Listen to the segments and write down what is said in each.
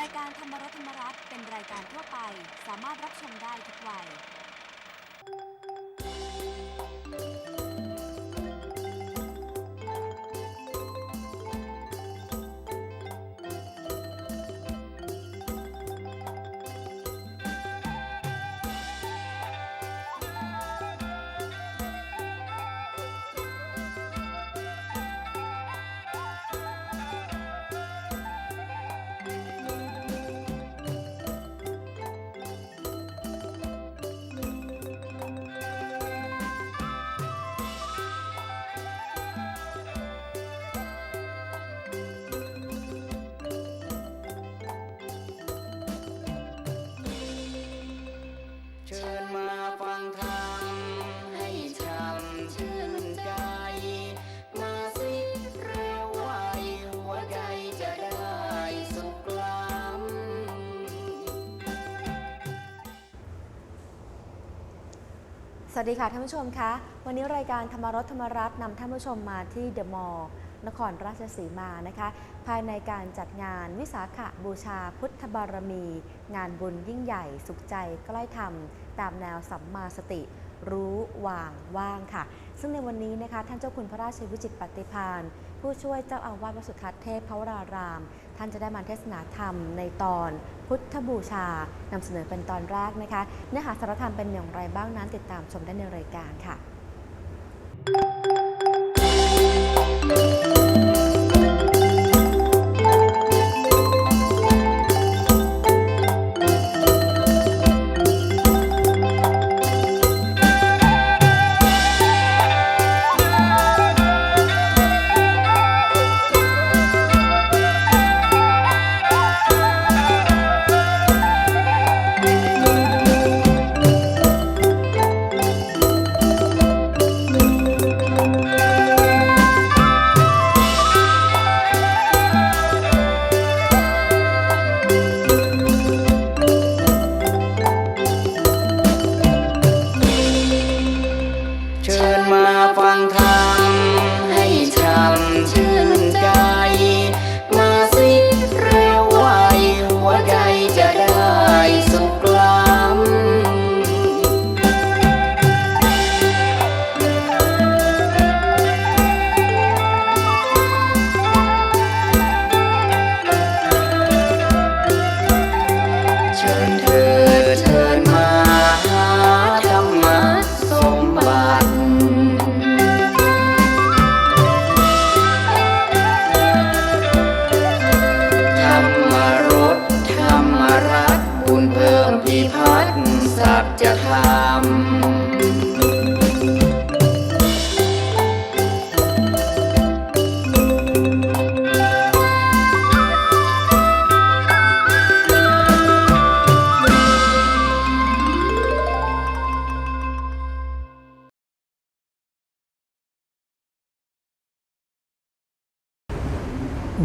รายการธรรมรสธรรมรัตน์เป็นรายการทั่วไป สามารถรับชมได้ทุกวัย สวัสดีค่ะท่านผู้ชมคะวันนี้รายการธรรมรสธรรมรัตน์นำท่านผู้ชมมาที่เดอะมอลล์นครราชสีมานะคะ ภายในการจัดงานวิสาขบูชาพุทธบารมี งานบุญยิ่งใหญ่สุขใจใกล้ธรรม ตามแนวสัมมาสติ รู้วางว่างค่ะ ซึ่งในวันนี้นะคะ ท่านเจ้าคุณพระราชวิจิตรปฏิพาน ผู้ช่วยเจ้าอาวาสวัดสุทัศน์เทพพระวราราม ท่านจะได้มาเทศนาธรรมในตอนพุทธบูชานำเสนอเป็นตอนแรกนะคะ เนื้อหาสารธรรมเป็นอย่างไรบ้างนั้นติดตามชมได้ในรายการค่ะ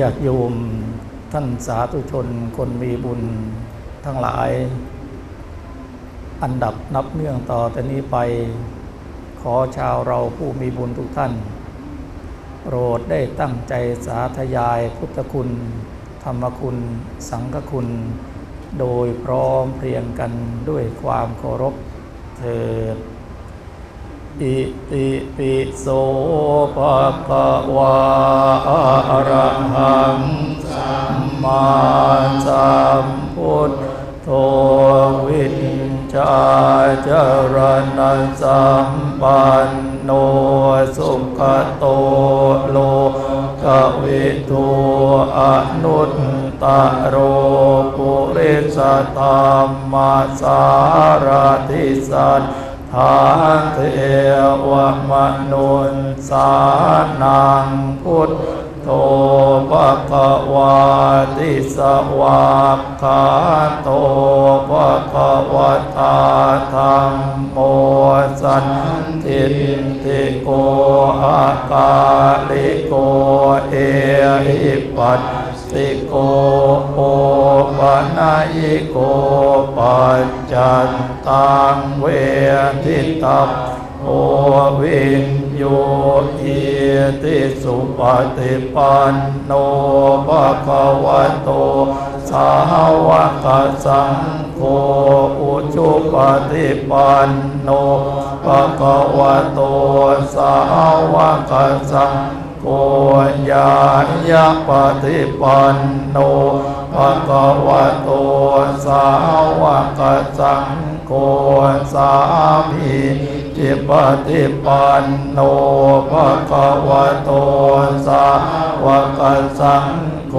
ญาติโยมท่านสาธุชนคนมีบุญทั้งหลาย อันดับนับเนื่องต่อแต่นี้ไป ขอชาวเราผู้มีบุญทุกท่าน โปรดได้ตั้งใจสาธยายพุทธคุณ ธรรมคุณ สังฆคุณ โดยพร้อมเพรียงกันด้วยความเคารพเถิด อิติปิโสภะคะวาอะระหังสัมมาสัมพุทโธวินชาจรณะสัมปันโนสุขโตโลกวิทูอนุตตโรปุริสธรรมสารติสัต ทานเทวมนุนสานังพุทธโธปะควาติสวากขาโตปะควตาธรรมโมสันทิติโกอาคาลิโกเอหิปัส สิโกโอปะนายิโกปัจจันตังเวทิตัปโพโอวินโยอิติสุปฏิปันโนภะคะวะโต สาวกสังโฆอุชุปฏิปันโนภะคะวะโต สาวกสังโฆ ญาญาปฏิปันโนภะคะวะโตสาวกสังโฆสามีจิปฏิปันโนภะคะวะโตสาวกสังโฆ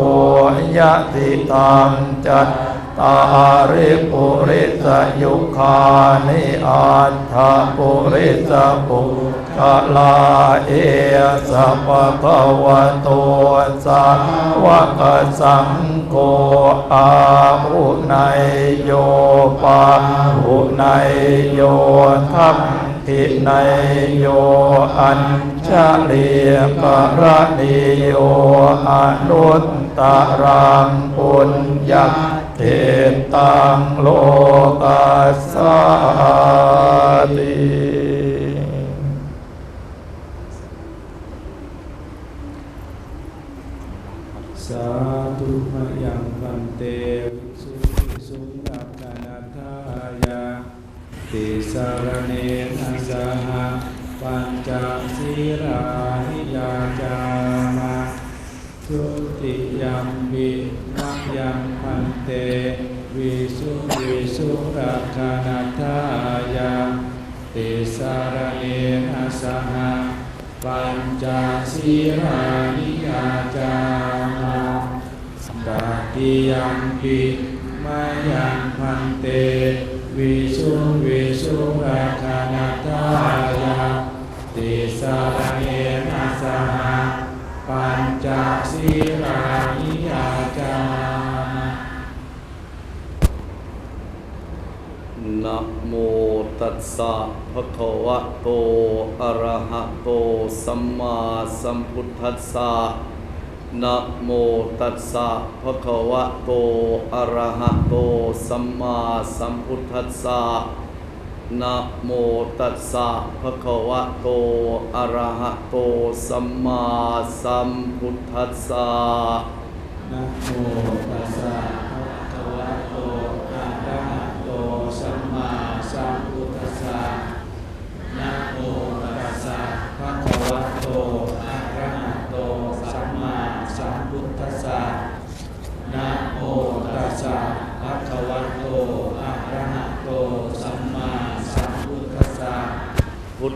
ยะติตังจัต ตาริปุริสยุคานิอัตถปุริสปุกะลาเอสัพพะวะโตสาวกสังโฆอาหุไนโยปาหุไนโยทัพทิไนโยอัญชลีกระนิโยอนุตตรังปุญญา เทตังโลกัสสาติ มะยังพันเตวิสุวิสุรัตนาทายาติสารเนนะสหปัญจศีรานิยาจามาตาติยัมปิมายังพันเตวิสุวิสุราคานาทายาติสารเนนะสห ปัญจศีรานิยาจามานะโมตัสสะภะคะวะโต อะระหะโต สัมมาสัมพุทธัสสะนะโมตัสสะภะคะวะโต อะระหะโต สัมมาสัมพุทธัสสะ นะโมตัสสะภะคะวะโต อะระหะโต สัมมาสัมพุทธัสสะนะโมตัสสะภะคะวะโตอะระหะโตสัมมาสัมพุทธัสสะนะโมตัสสะภะคะวะโตอะระหะโตสัมมาสัมพุทธัสสะนะโมตัสสะภะคะวะโตอะระหะโตสัมมาสัมพุทธัสสะ พุท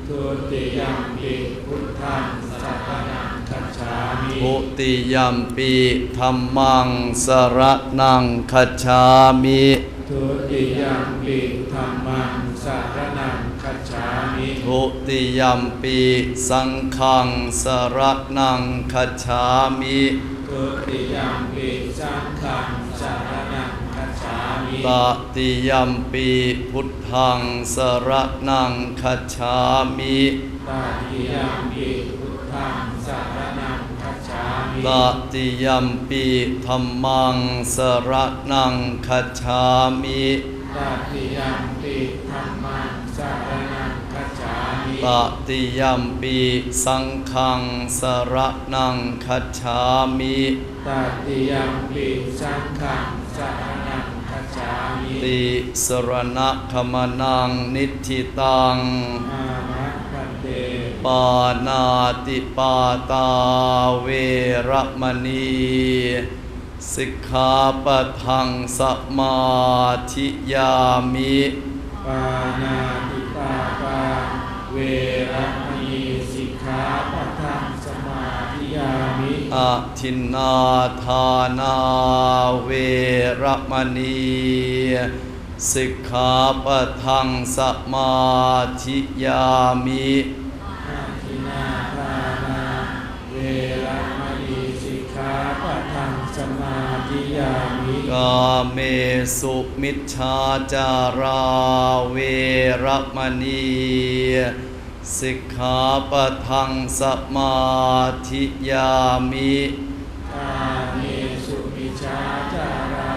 ทุติยัมปิพุทธังสารนังคัจฉามิทุติยัมปีธัมมังสรนังคัจฉามิทุติยัมปิธัมมังสารนังคัจฉามิทุติยัมปีสังฆังสรนังคัจฉามิทุติยัมปิสังฆังสารนังคัจฉามิ ตติยัมปีพุทธังสรนังคัจฉามิตาติยัมปิพุทธังสารนังคัจฉามิตติยัมปีธัมมังสรนังคัจฉามิตาติยัมปิธัมมังสารนังคัจฉามิ ตติยัมปีสังฆังสรนังคัจฉามิตาติยัมปิสังฆังสารนังคัจฉามิติสรณะขมนังนิทธิตังอามะพันเตปานาติปาตาเวระมณีสิกขาปะทังสมาธิยามิปานาติปาปา เวรมณีสิกขาปะทังสมาธิยามิอทินนาทานาเวรมณีสิกขาปะทังสมาธิยามิาเมสุมิชฌาจาราเวระมณีสิกขาปะทังสมาธิยามิกาเมสุมิชาจารา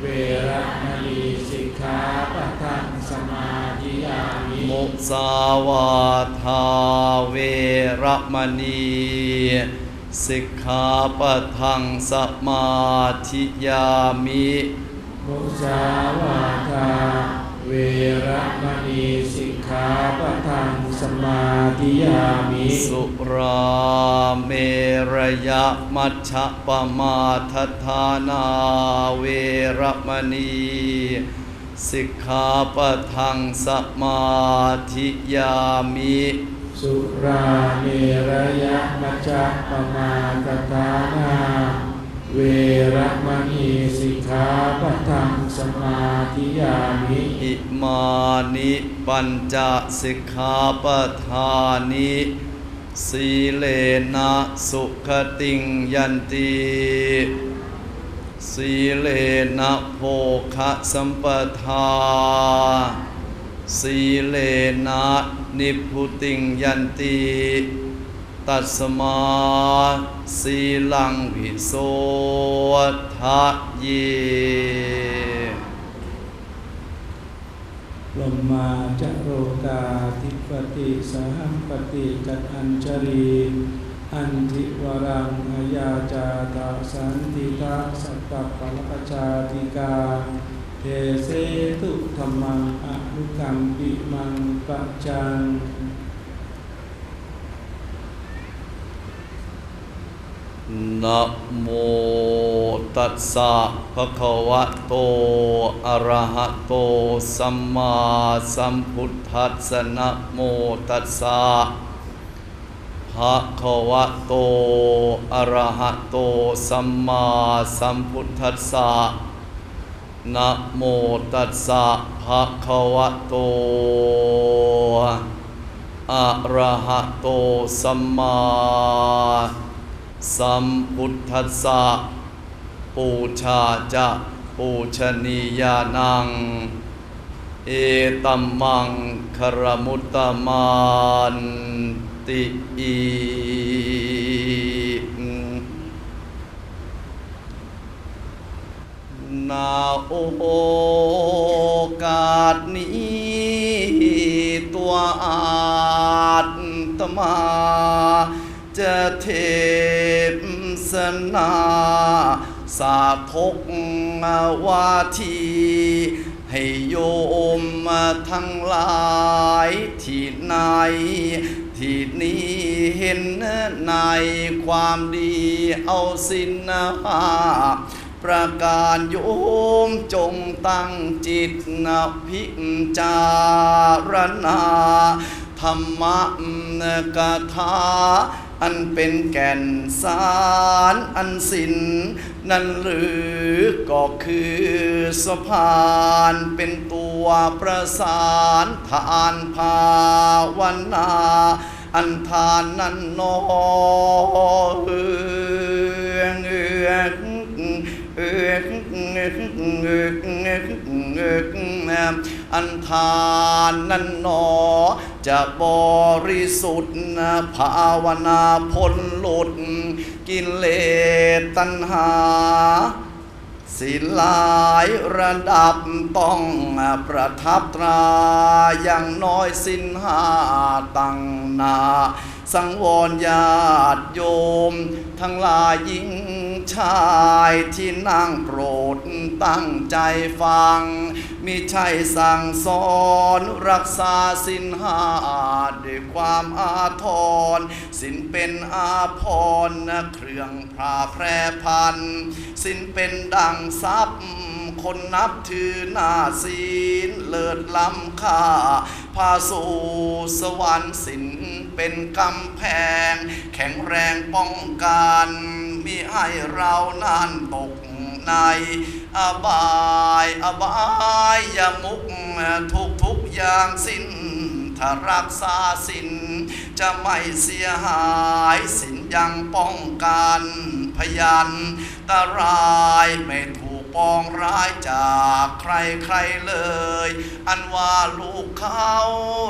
เวระมณีสิกขาปะทังสมาธิยามิมุสาวาทาเวระมณี สิกขาปะทังสมาธิยามิมุสาวาทาเวระมณีสิกขาปะทังสมาธิยามิสุราเมรยมัชฌะปมาทฐานาเวระมณีสิกขาปะทังสมาธิยามิ สุราเมรยะมัจจปมาตทานาเวระมณีสิกขาปทังสมาธิยามิอิมานิปัญจสิกขาปทานิสีเลนะสุขติงยันติสีเลนะโภคะสัมปทา สีเลนะนิพพุติงยันติตัสมาสีลังวิโสทะเยลมมาจะโรกาธิปติสหัมปติกัตัญชรีอันทิวรังอยาจาตาสันติทาสัตตปะปะชาติกา เทเสตุธรรมังอนุกรรมปิมังปัจจังนะโมตัสสะภะคะวะโต อะระหะโต สัมมาสัมพุทธัสสะนะโมตัสสะภะคะวะโต อะระหะโต สัมมาสัมพุทธัสสะ นะโมตัสสะภะคะวะโต อะระหะโตสัมมาสัมพุทธัสสะปูชาจะปูชนียานัง เอตัมมังคารมุตตมันติอี นาโอกาสนี้ ตัวอาตมาจะเทศนาสาธกวาที ให้โยมทั้งหลายที่ไหนที่นี้เห็นในความดีเอาสินหา ประการโยมจงตั้งจิตนะพิจารณา ธรรมะกถาอันเป็นแก่นสารอันสินนั่นหรือก็คือสะพานเป็นตัวประสานทานภาวนา อันทานนั้นนอ งเอืองเอืองเอืองอันทานนั้นหนอ จะบริสุทธิ์ภาวนาพ้นหลุด กิเลสตัณหาสิลายระดับต้องประทับตราอย่างน้อยสินหาตั้งนา สังวรญาติโยม ทั้งหลายหญิง ชายที่นั่งโปรดตั้งใจฟัง มิใช่สั่งสอนรักษาสินหาด้วยความอาทรสินเป็นอาภรณ์เครื่องพราแพร่พัน สินเป็นดังทรัพย์คนนับถือหน้าศีลเลิศล้ำค่า พาสู่สวรรค์สินเป็นกำแพง แข็งแรงป้องกัน มิให้เรานั้นตกในอบายอบายยมุกทุกทุกอย่างสิ้นถ้ารักษาสินจะไม่เสียหายสินยังป้องกันพยันตรายไม่ถู ปองร้ายจากใครใครๆเลย อันว่าลูกเขา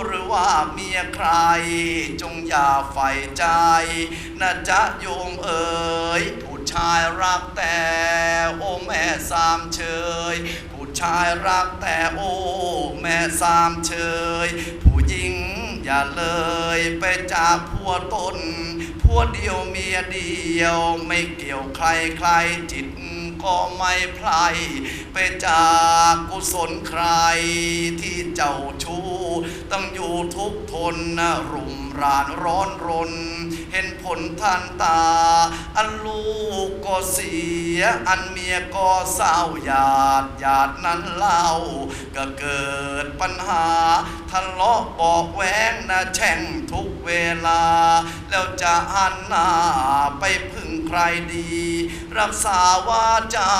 หรือว่าเมียใคร จงอย่าใฝ่ใจนะจ๊ะโยมเอ๋ยผู้ชายรักแต่โอแม่สามเชยผู้ชายรักแต่โอแม่สามเชยผู้หญิงอย่าเลยไปจากผัวตนผัวเดียวเมียเดียวไม่เกี่ยวใครใครจิต ก็ไม่ไพลไปจากกุศลใครที่เจ้าชู้ต้องอยู่ทุกทนรุมรานร้อนรน เห็นผลทันตา อันลูกก็เสีย อันเมียก็เศร้าหยาดหยาดนั้นเล่า ก็เกิดปัญหาทะเลาะบอกแว้งนะแช่งทุกเวลา แล้วจะหันหน้าไปพึ่ง ใครดี รักษาวาจา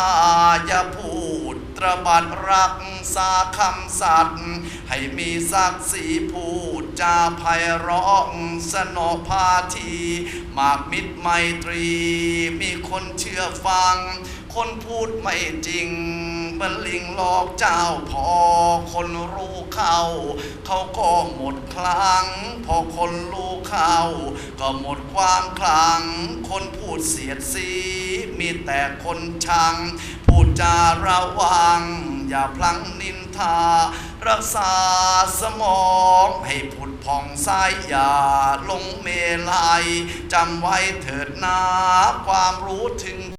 อย่าพูดตระบัดรักษาคำสัตย์ให้มีศักดิ์ศรีพูดจาไพเราะสนอพาที มากมิตรไมตรี มีคนเชื่อฟัง คนพูดไม่จริง มันลิงหลอกเจ้าพอคนรู้เข้า เขาก็หมดคลัง พอคนรู้เข้า ก็หมดความคลัง คนพูดเสียดสี มีแต่คนชัง พูดจาระวัง อย่าพลั้งนินทา รักษาสมองให้ผุดผ่องใสอย่าลงเมลัยจำไว้เถิดนาความรู้ถึง